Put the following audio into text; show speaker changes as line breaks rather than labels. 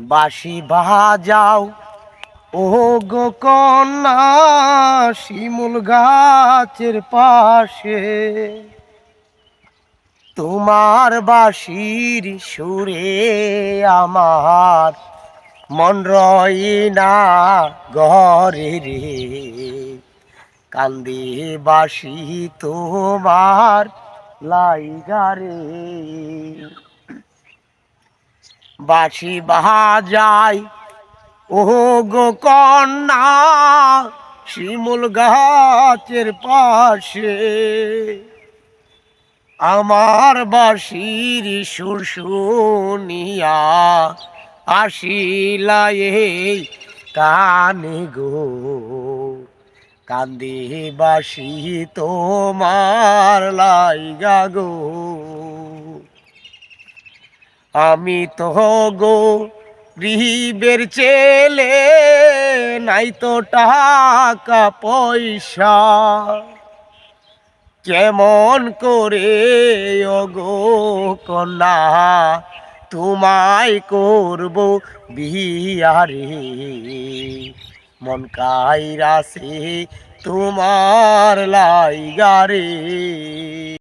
বাঁশি বাজাও। ও গো কন্যা, শিমুল গাছের পাশে। তোমার বাঁশির সুরে আমার মন রয় না ঘরে রে। কান্দি বাসি তোমার লাইগারে বাসি বাজায় ও গো কন্যা, শিমুল গাছের পাশে। আমার বাসির সুর শুনিয়া আসিলা এই কানে গো। কান্দি বাসি তোমার লাইগা গো। আমি তো গো গৃহীবের ছেলে, নাই তো টাকা পয়সা। কেমন করে গো কন্যা, তোমায় করব বিয়ারে মন কাইরাছে তোমার লাইগারে